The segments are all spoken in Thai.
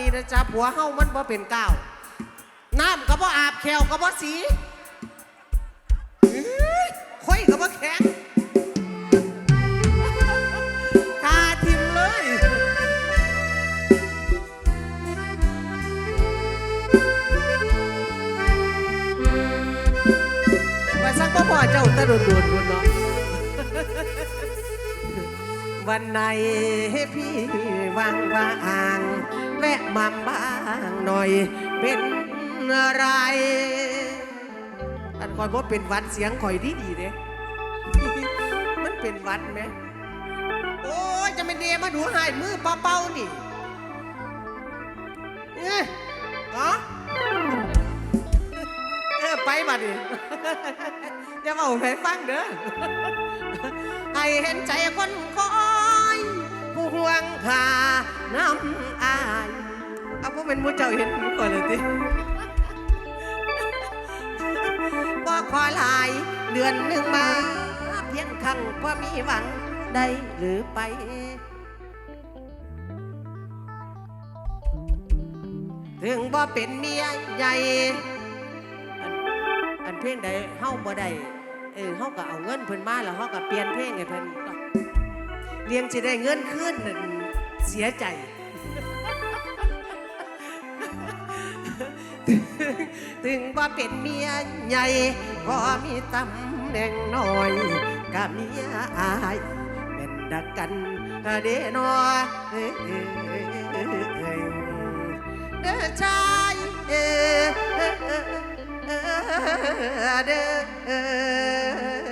นี้นะจ๊ะผัวเฮามันบ่เป็นก้าวน้ำก็บ่อาบแขวก็บ่สีค่อยก็บ่แข็งทาทิมเลยวันสักบ่พอเจ้าตะโดนโดนโดนเนาะวันไหนพี่ว่างว่าง แวะบางบ้างหน่อยเป็นอะไรอันคอยว่าเป็นวัดเสียงคอยดีดีเด้มันเป็นวัดไหมโอ้ยจะไม่เดมาดูหายมือปาเป้านี่เอ๊ะเนาะเออไปบัดนี่อย่าเอาไปฟังเด้อให้เห็นใจคนคอย ผู้ห่วงหาน้ำอา เป็นมูเจ้าเห็นผมก่อนเลยติบ่ขอหลายเดือนหนึ่งมา เพียงครั้งพอมีหวังได้หรือไป ถึงบ่เป็นเมียใหญ่ อันเพลงใดเฮาบ่ได้เออเฮาก็เอาเงินเพิ่นมาแล้วเฮาก็เปลี่ยนเพลงให้เพิ่นเลี้ยงสิได้เงินขึ้นเสียใจ ถึงว่าเป็นเมียใหญ่ก็มีตำแหน่งน้อยกับเมียอายเป็นดักกันเดนอเอ้ยเด้อชายเดเด้อ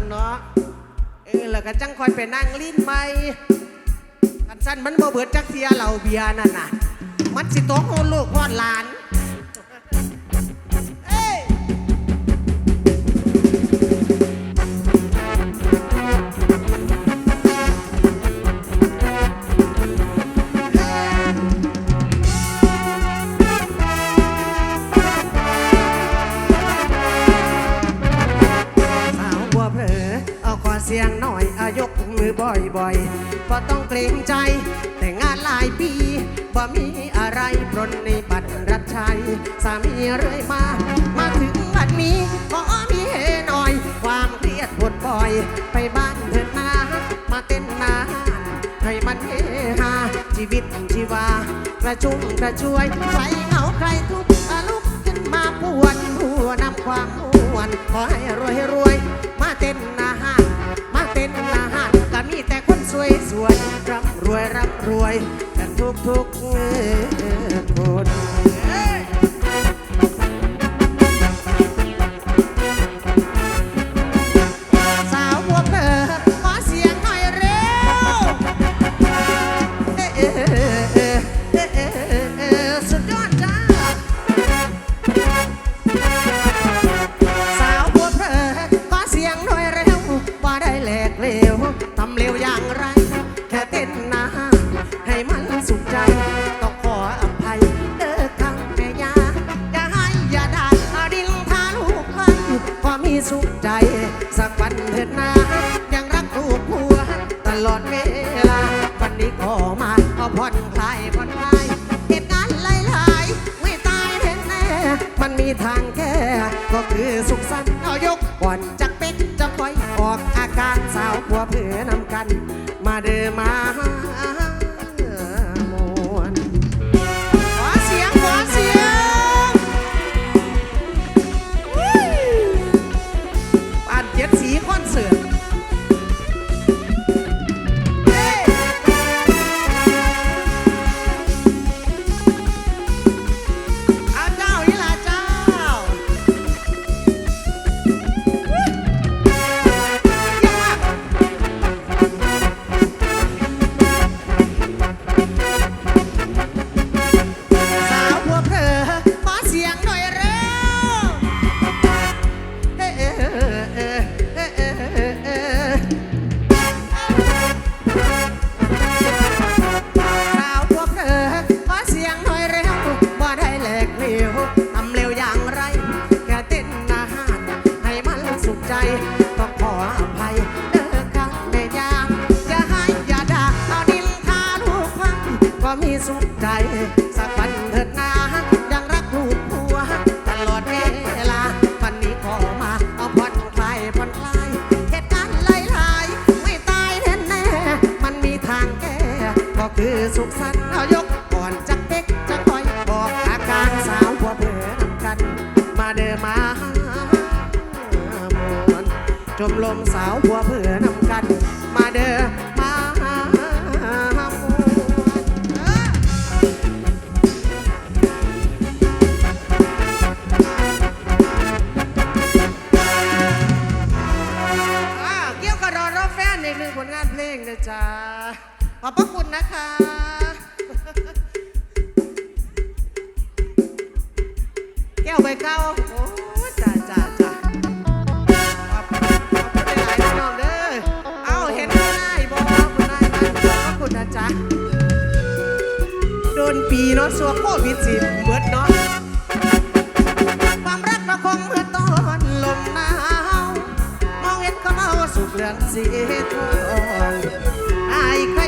นเนาะเออแล้วก็จังคอยไปนั่งลิ้นไหมกันสั้นมันบ่เบิดจักเสียเหล่าเบียร์นั่นน่ะ มันสิตกโอลูกพ่อหลาน บ่อยๆบ่ต้องเกรงใจ แต่งานหลายปีบ่มีอะไรปรนในบัตรรับใช้สามีเรื่อยมา มาถึงบัดนี้ขอมีเฮหน่อย ความเครียดปวดบ่อย ไปบ้านเถิดนามาเต้นนานให้มันเฮฮาชีวิตชีวากระชุ่มกระชวยใครเหงาใครทุกข์อะลุกขึ้นมาปวดหัวนำความม่วนขอให้รวยรวยมาเต้นำรวยกันทุกทุกๆค ทางแก้ก็คือสุขสันต์เอายกก่อนจะเป็กจะคอยออกอาการสาวผัวเผือนำกัน มาเดินมา สันเอายกก่อนจะเป็กจะคอยบอกอาการสาวผัวเพื่อนกัน มาเดินมามวนจมลมสาวหัวเพื่อน ขอบพระคุณนะคะ แก้วใบเก้าโอ้จ้าจ้าจ้าขอบคุณขอบคุณหลายพี่น้องเด้อเอาเห็นคุณนายบอกคุณนายมาขอบพระคุณนะจ๊ะโดนปีเนาะสัวโควิดสิเบิดเนาะความรักเราคงเหมือนตอนลมหนาวมองเห็นเขาเมาสุกเรื่องสีทองอายเคย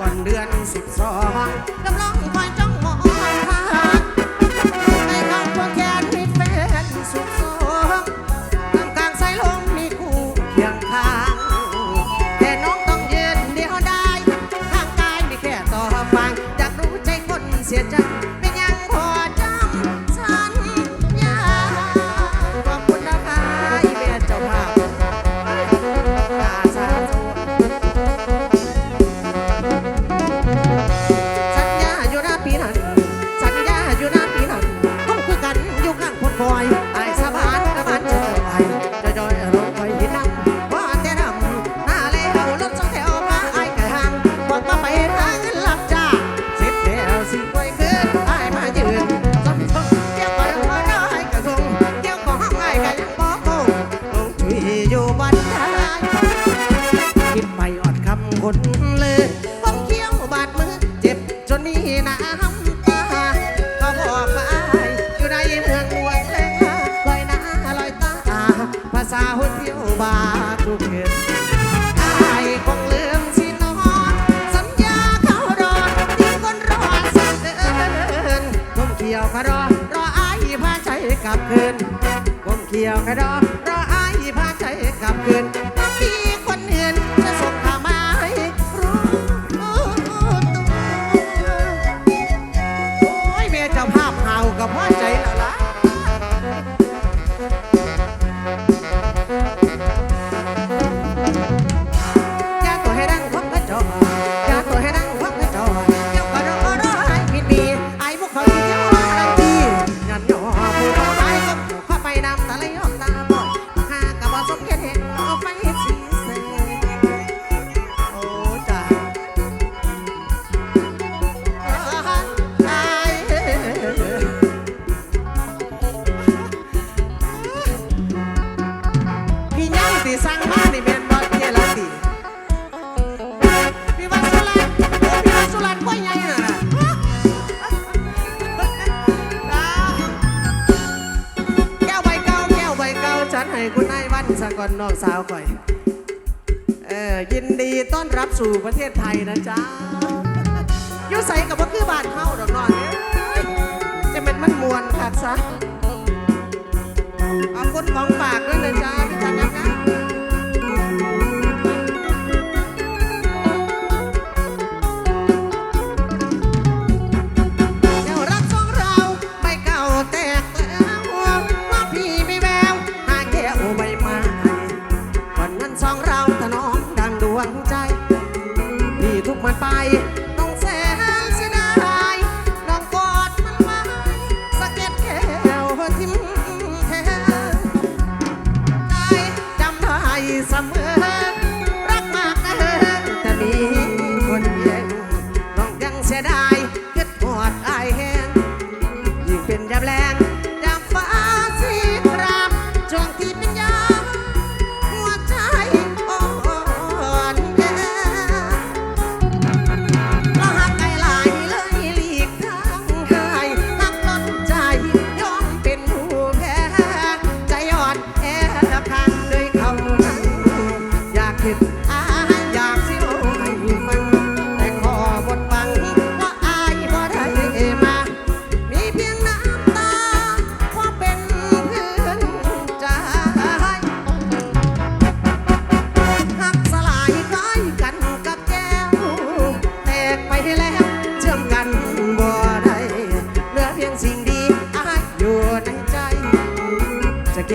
ก่อนเดือนสิบสองกำลังคอยจ้องมอง ขียวกระดอรออายพาใจกลับคืนผมเขียวกระดอรออายพาใจกลับคืนก็มีคนเหนื ซะก่อนนอกสาวก่อยเออยินดีต้อนรับสู่ประเทศไทยนะจ๊ะยุ่ใส่กับว่าคือบานเข้าดอกน้องจะเป็นมันมวนค่ะซะเอาคนของฝากด้วยนะจ๊ะพี่จันนะคะ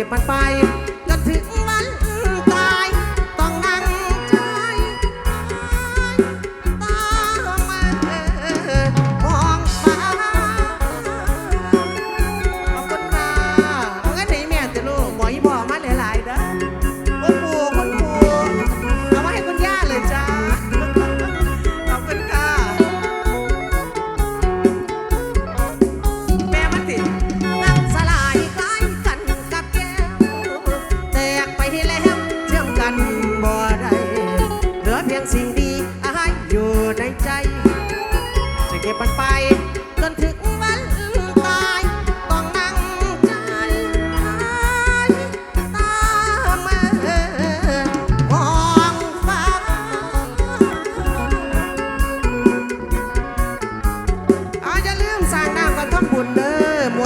บมันไป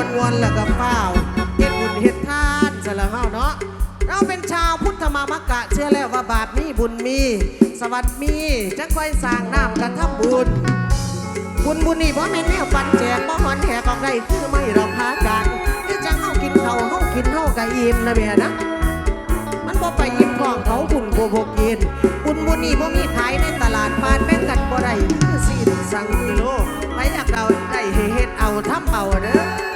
วนวนแล้วก็เฝ้าเฮ็ดบุญเฮ็ดทานสละเฮาเนาะเราเป็นชาวพุทธมามะกะ เชื่อแล้วว่าบาปมีบุญมี สวัสดิ์มีจะค่อยสร้างน้ำกระทำบุญ บุญบุญนี่บ่แม่นแนวปันแจกบ่หอนแหกออกได้คือไม่หรอกพากันคือจะงเฮากินเขาเฮากินเฮากะอิ่มนะแม่นะมันบ่ไปอิ่มท้องเขาบุญบ่บกินบุญบุญนี่บ่มีขายในตลาดปานแบ่นกันบ่ได้คือสิสั่งกิโลไปอยากเอาได้เฮ็ดเอาทำเอาเด้อ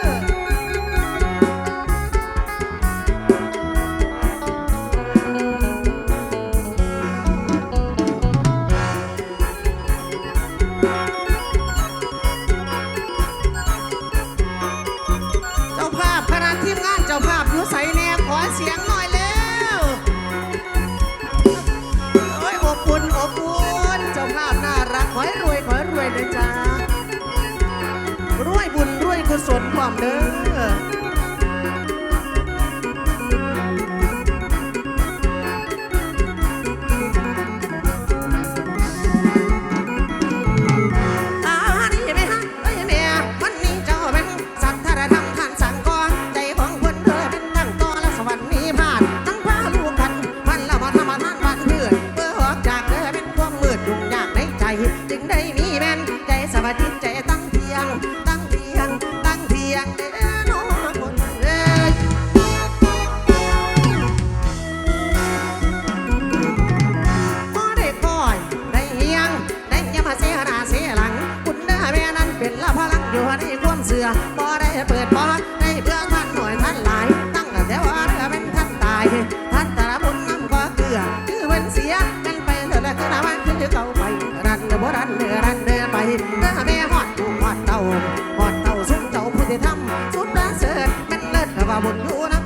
嗯的 นะคืนาวันคืเก่าไปรันบ่รันเนื้อรันเนื้ไปหน้าแม่หอดกูหอดเต่าหอดเต่าสุ้เจ้าผู้ที่ทำสุดประเสริฐมันเลิศว่าบุญอยู่นะ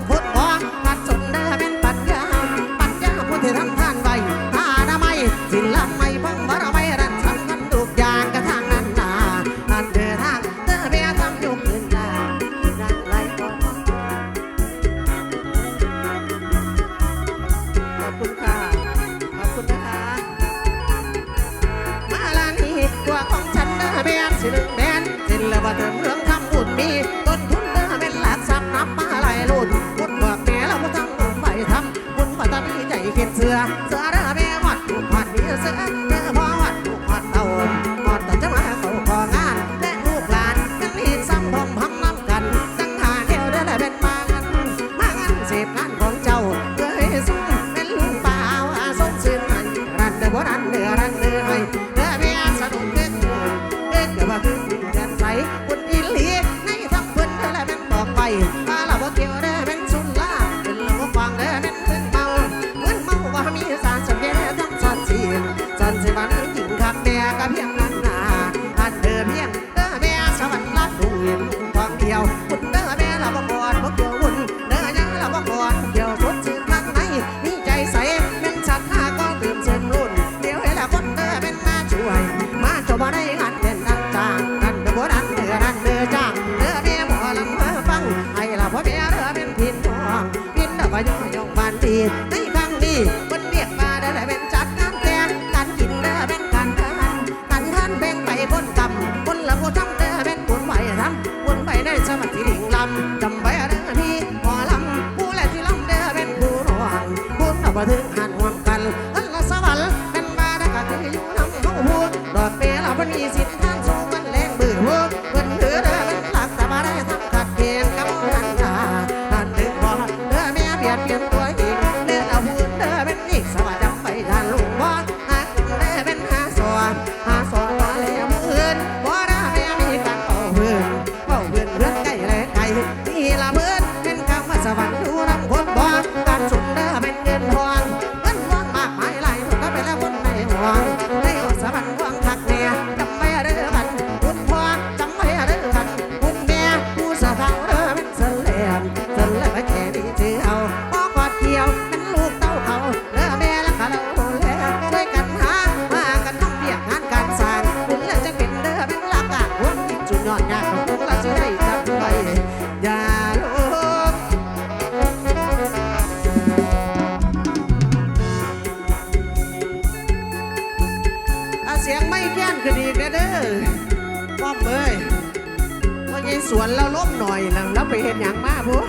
สือเสือเด้อแม่หอดผูกหอดมีเสือเด้อพ่อหอดผูหอดเต่าหอดแต่จังหวะเขางานและลูกหลนกันรีดซ้ำพอมพร้น้ำกันตั้งหาเดียอและเป็นมันมางันเสพงานของเจ้าเคยส่งเป็นลุงป่าส่งสินรันเด้อบรันเด้อรัน มาที่ลิงลำจำไว้เรื่องนี้พอลำผู้แลที่ลำเด้อเป็นผู้รวงญเอาไปถึงหันห่วงกันอันละสวรรค์เป็นบาดกะคืออยู่น้ำเขาหัวดอกเปรละพันมีสิทธิ วนแล้วล้มหน่อยแล้วไปเห็นอย่างมากบัว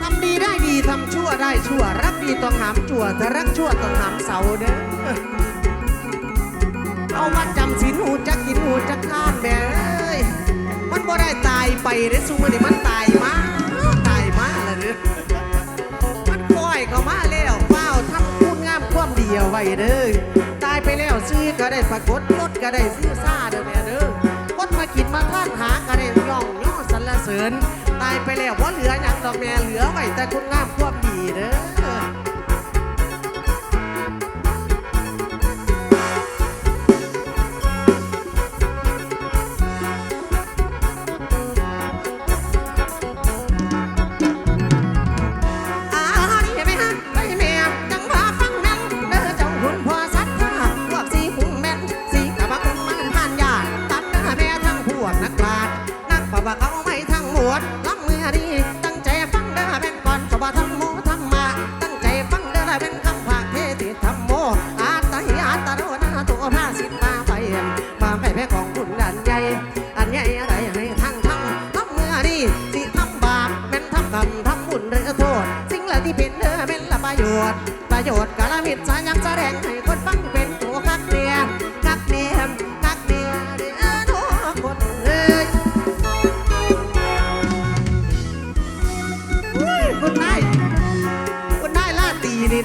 ทำดีได้ดีทำชั่วได้ชั่ว รักดีต้องหามจั่วถ้ารักชั่วต้องหามเสาเด้อเอาวัดจำศีลหูจักกินหูจักข้านแม่มันบ่ได้ตายไปเด้อซุมันนี่มันตายมาตายมาแล้เด้อมันปล่อยเข้ามาแล้วเฝ้าทำคุณงามความเดียวไว้เด้อ ซื้อก็ได้ปรากฏรถก็ได้ซื้อซาเดี๋ยวนี้เด้อคนมากินมาท่านหาก็ได้ย่องย่อสรรเสริญตายไปแล้วว่าเหลืออย่างดอกแม่เหลือไว้แต่คุณงามความดีเด้อ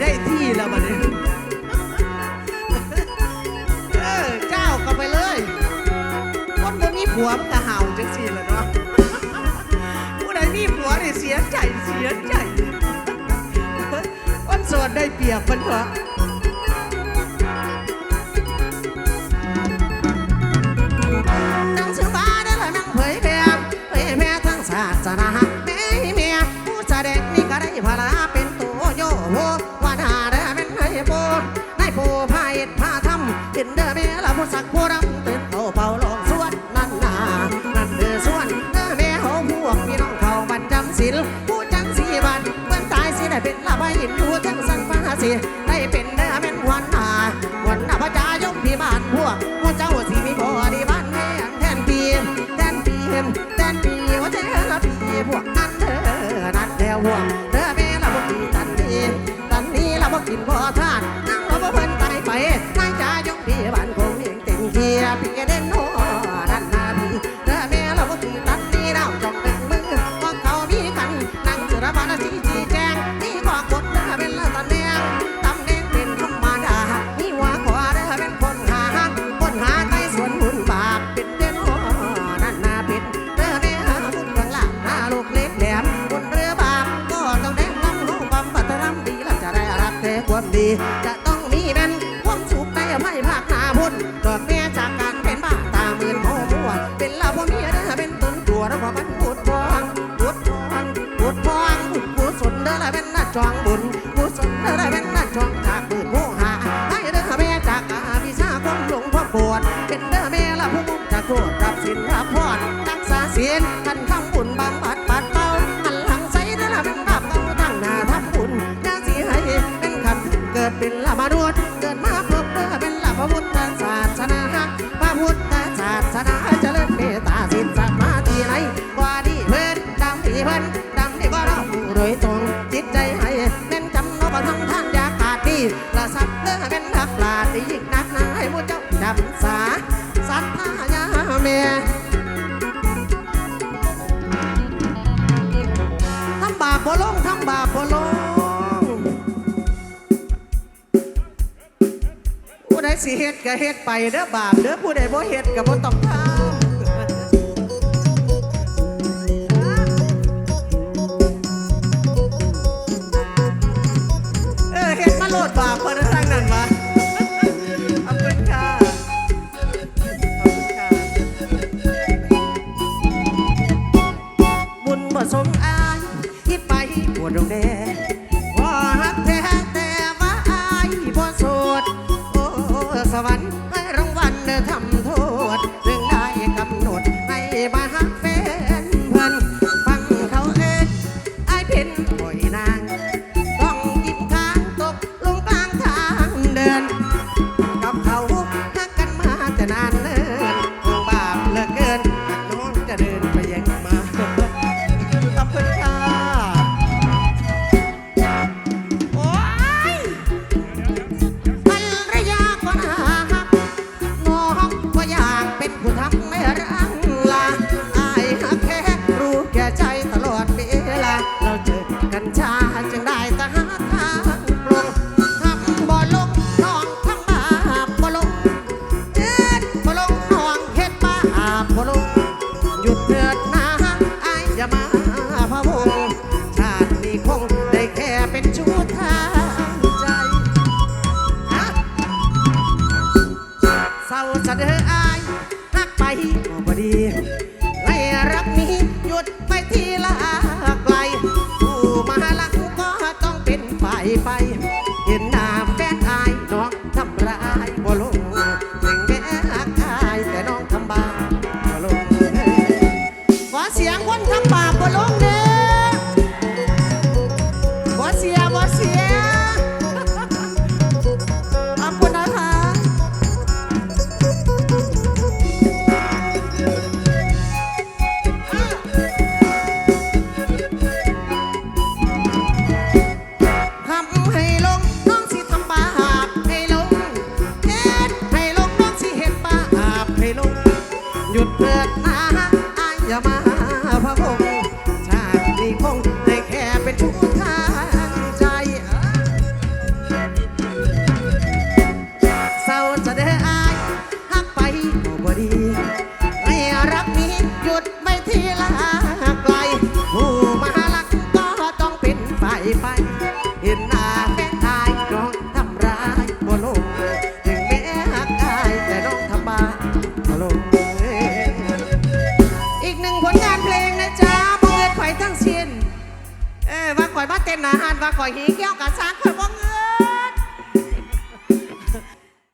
ได้ที่แล้วบัดนี้เออเจ้าก็ไปเลย คนบ่มีผัวมันก็เห่าจังสี่แล้วเนาะผู้ใดมีผัวเนี่เสียใจเสียใจคนโสดได้เปรียบมันเถอะ ปวดเป็นเน้อแม่ละพุ่มจะโคตรรับสินรับพรตักษาศีลท่าน ก็เฮ็ดไปเด้อบาปเด้อผู้ใดบ่เฮ็ดก็บ่ต้องทำเออเฮ็ดมาโลดบาปเพิ่น 老爹。